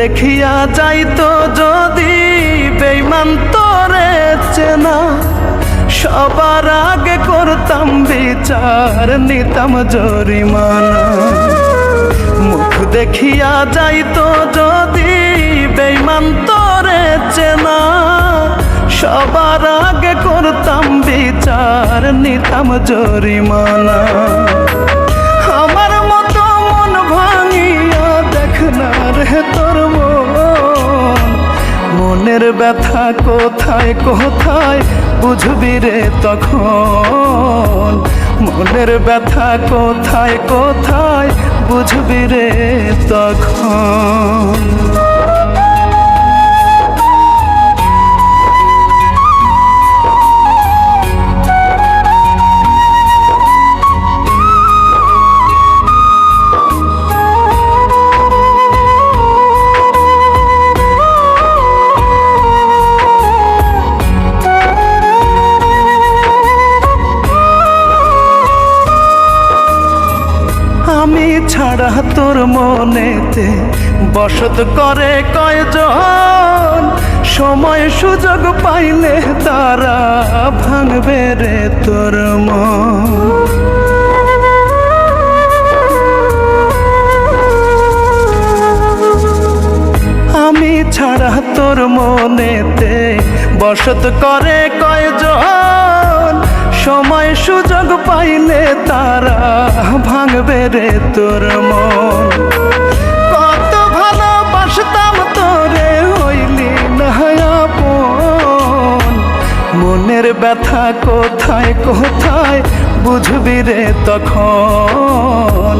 দেখিয়া যাইতো যদি বেইমান তোরে চেনা। সবার আগে করতাম বিচার, নিতাম জরিমানা। মুখ দেখিয়া যাইতো যদি বেইমান তোরে চেনা। সবার আগে করতাম বিচার, নিতাম জরিমানা। ব্যথা কোথায় কোথায় বুঝবি রে তখন? মনের ব্যথা কোথায় কোথায় বুঝবি রে তখন? ছাড়া তোর মনেতে বসত করে কয়জন? সময় সুযোগ পাইলে তারা ভাঙবে রে তোর মন। আমি ছাড়া তোর মনেতে বসত করে কয়জন? সময় সুযোগ পাইলে তারা ভাঙবে রে তোর মন। কত ভালোবাসতাম তোরে, হইলি না আপন। মনের ব্যথা কোথায় কোথায় বুঝবি রে তখন?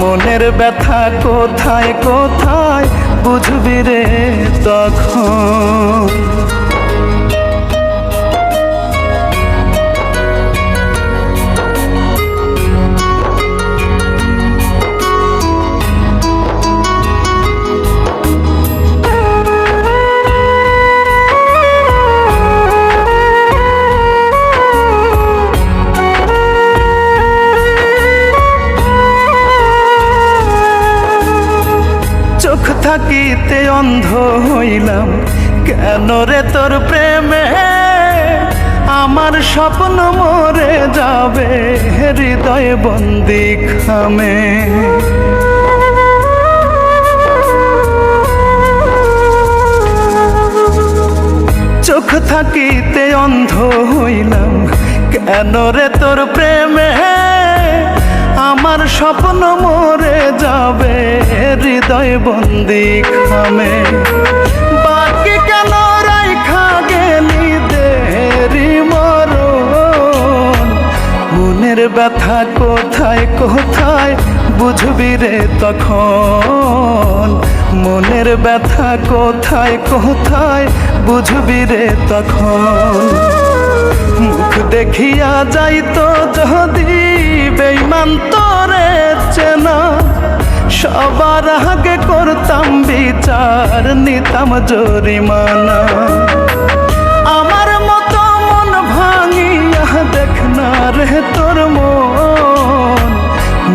মনের ব্যথা কোথায় কোথায় বুঝবি রে তখন? থাকিতে অন্ধ হইলাম। কেন রে তোর প্রেমে? আমার স্বপ্ন মরে যাবে হৃদয় বন্দি খামে চোখ থাকিতে অন্ধ হইলাম। কেন রে তোর প্রেমে? আমার স্বপ্ন মরে যাবে হৃদয় বন্দি খামে বাকি কেন রাইখা গেলি দেরি মরণ? মনের ব্যথা কোথায় কোথায় বুঝবি রে তখন? মনের ব্যথা কোথায় কোথায় বুঝবি রে তখন? মুখ দেখিয়া যাইতো যদি বিচার নিতাম জরিমানা। আমার মতো মন ভাঙিয়া দেখ না রে তোর মন।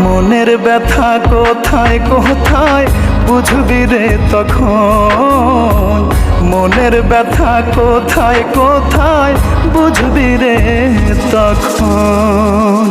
মনের ব্যথা কোথায় কোথায় বুঝবি রে তখন? মনের ব্যথা কোথায় কোথায় বুঝবি রে তখন?